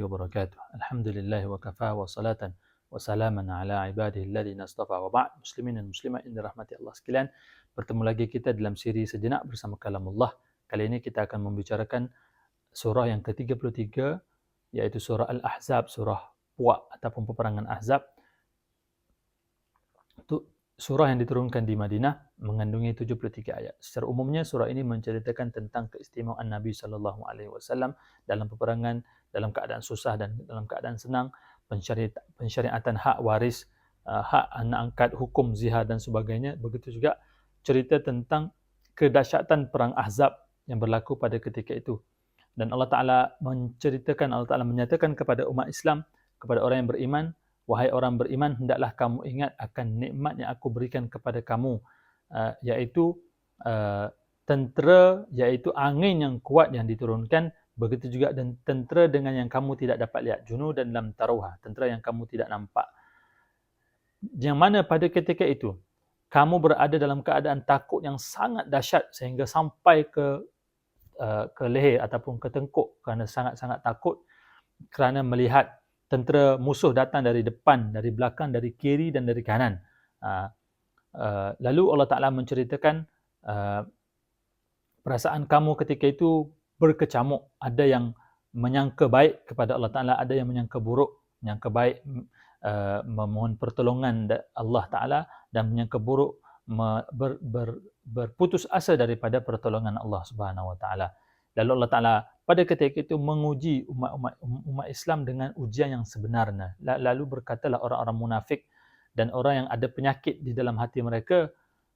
Wabarakatuh. Alhamdulillah wa kafa wa salatan wa salaman ala ibadihi alladhina astafa wa ba'd. Muslimin dan muslimat yang dirahmati Allah sekalian. Bertemu lagi kita dalam siri sejenak bersama kalamullah. Kali ini kita akan membicarakan surah yang ke-33 iaitu surah Al-Ahzab, surah Puak ataupun peperangan Ahzab. Surah yang diturunkan di Madinah mengandungi 73 ayat. Secara umumnya surah ini menceritakan tentang keistimewaan Nabi sallallahu alaihi wasallam dalam peperangan, dalam keadaan susah dan dalam keadaan senang, pensyariatan hak waris, uh, hak anak angkat, hukum zihar dan sebagainya. Begitu juga cerita tentang kedahsyatan perang Ahzab yang berlaku pada ketika itu. Dan Allah Taala menceritakan Allah Taala menyatakan kepada umat Islam kepada orang yang beriman, wahai orang beriman, hendaklah kamu ingat akan nikmat yang aku berikan kepada kamu, uh, iaitu uh, tentera, iaitu angin yang kuat yang diturunkan, begitu juga dan tentera dengan yang kamu tidak dapat lihat, junu dan lam taruha, tentera yang kamu tidak nampak. Yang mana pada ketika itu, kamu berada dalam keadaan takut yang sangat dahsyat sehingga sampai ke uh, ke leher ataupun ke tengkuk kerana sangat-sangat takut kerana melihat tentera musuh datang dari depan, dari belakang, dari kiri dan dari kanan. Uh, uh, lalu Allah Ta'ala menceritakan uh, perasaan kamu ketika itu berkecamuk. Ada yang menyangka baik kepada Allah Ta'ala, ada yang menyangka buruk, menyangka baik uh, memohon pertolongan Allah Ta'ala dan menyangka buruk ber, ber, berputus asa daripada pertolongan Allah Subhanahu Wa Ta'ala. Lalu Allah Ta'ala pada ketika itu menguji umat-umat umat Islam dengan ujian yang sebenarnya. Lalu berkatalah orang-orang munafik dan orang yang ada penyakit di dalam hati mereka,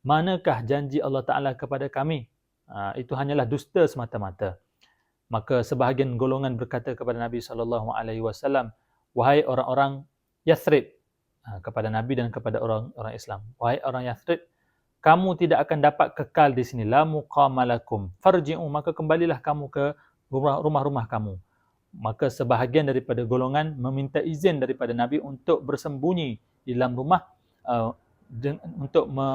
manakah janji Allah Taala kepada kami? Ha, itu hanyalah dusta semata-mata. Maka sebahagian golongan berkata kepada Nabi sallallahu alaihi wasallam, wahai orang-orang Yathrib ha, kepada Nabi dan kepada orang-orang Islam, wahai orang Yathrib, kamu tidak akan dapat kekal di sini la muqamalakum farji'u maka kembalilah kamu ke rumah-rumah kamu. Maka sebahagian daripada golongan meminta izin daripada Nabi untuk bersembunyi di dalam rumah uh, untuk me,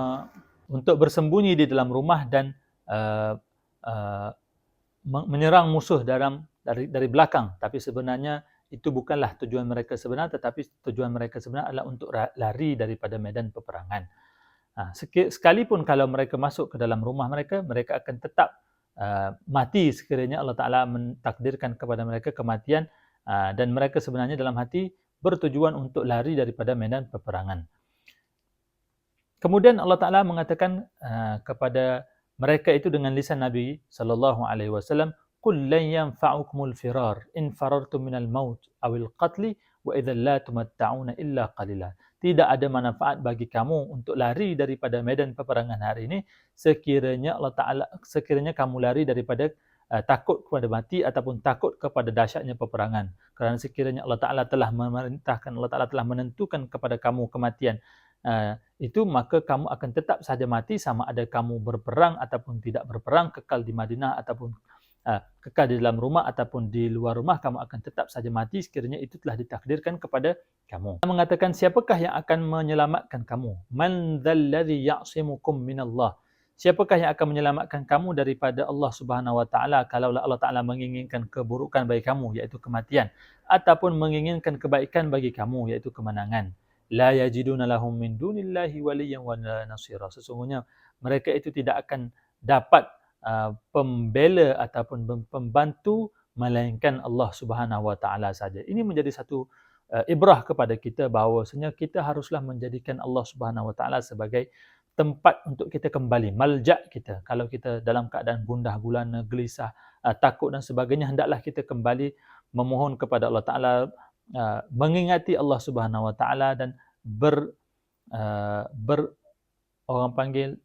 untuk bersembunyi di dalam rumah dan uh, uh, menyerang musuh dalam dari dari belakang tapi sebenarnya itu bukanlah tujuan mereka sebenar tetapi tujuan mereka sebenar adalah untuk lari daripada medan peperangan. Ha, sekalipun kalau mereka masuk ke dalam rumah mereka, mereka akan tetap Uh, mati sekiranya Allah Ta'ala mentakdirkan kepada mereka kematian uh, dan mereka sebenarnya dalam hati bertujuan untuk lari daripada medan peperangan. Kemudian Allah Ta'ala mengatakan uh, kepada mereka itu dengan lisan Nabi sallallahu alaihi wasallam lan yanfa'ukumul firar in farartum minal maut awil qatli wa idza la tumatta'una illa qalila tidak ada manfaat bagi kamu untuk lari daripada medan peperangan hari ini. Sekiranya Allah Taala sekiranya kamu lari daripada uh, takut kepada mati ataupun takut kepada dahsyatnya peperangan. Kerana sekiranya Allah Taala telah memerintahkan Allah Taala telah menentukan kepada kamu kematian uh, itu maka kamu akan tetap saja mati sama ada kamu berperang ataupun tidak berperang kekal di Madinah ataupun kekal di dalam rumah ataupun di luar rumah kamu akan tetap saja mati sekiranya itu telah ditakdirkan kepada kamu. Mengatakan siapakah yang akan menyelamatkan kamu? Man dzalladzi ya'simukum minallah? Siapakah yang akan menyelamatkan kamu daripada Allah Subhanahu wa taala kalau Allah taala menginginkan keburukan bagi kamu iaitu kematian ataupun menginginkan kebaikan bagi kamu iaitu kemenangan? La yajiduna lahum min dunillahi waliyyan wa nasira. Sesungguhnya mereka itu tidak akan dapat Uh, pembela ataupun pembantu melainkan Allah Subhanahu Wa Taala saja. Ini menjadi satu uh, ibrah kepada kita bahawa sebenarnya kita haruslah menjadikan Allah Subhanahu Wa Taala sebagai tempat untuk kita kembali, malja kita. Kalau kita dalam keadaan gundah gulana, gelisah, uh, takut dan sebagainya, hendaklah kita kembali memohon kepada Allah Taala, uh, mengingati Allah Subhanahu Wa Taala dan ber uh, ber orang panggil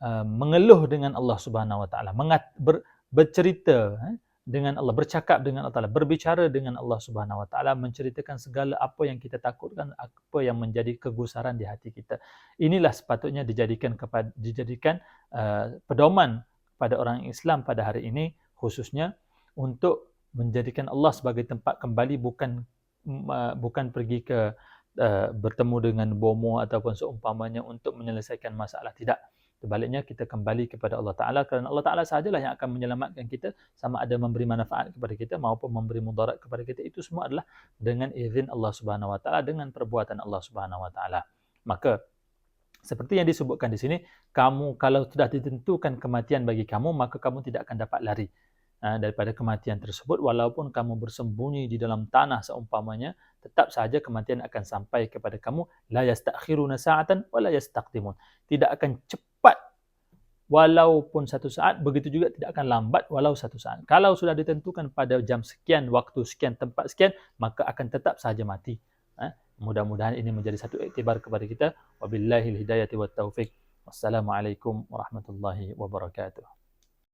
Uh, mengeluh dengan Allah Subhanahu Wa Taala, ber, bercerita eh, dengan Allah, bercakap dengan Allah Taala, berbicara dengan Allah Subhanahu Wa Taala, menceritakan segala apa yang kita takutkan, apa yang menjadi kegusaran di hati kita. Inilah sepatutnya dijadikan kepada dijadikan uh, pedoman pada orang Islam pada hari ini khususnya untuk menjadikan Allah sebagai tempat kembali bukan uh, bukan pergi ke uh, bertemu dengan bomo ataupun seumpamanya untuk menyelesaikan masalah tidak Sebaliknya kita kembali kepada Allah Taala kerana Allah Taala sahajalah yang akan menyelamatkan kita sama ada memberi manfaat kepada kita maupun memberi mudarat kepada kita itu semua adalah dengan izin Allah Subhanahu Wa Taala dengan perbuatan Allah Subhanahu Wa Taala. Maka seperti yang disebutkan di sini, kamu kalau sudah ditentukan kematian bagi kamu maka kamu tidak akan dapat lari daripada kematian tersebut walaupun kamu bersembunyi di dalam tanah seumpamanya tetap saja kematian akan sampai kepada kamu la yastakhiruna sa'atan wa la yastaqdimun. Tidak akan cepat walaupun satu saat, begitu juga tidak akan lambat walau satu saat. Kalau sudah ditentukan pada jam sekian, waktu sekian, tempat sekian, maka akan tetap saja mati. Ha? Mudah-mudahan ini menjadi satu iktibar kepada kita. Wabillahil hidayati wa taufiq. Wassalamualaikum warahmatullahi wabarakatuh.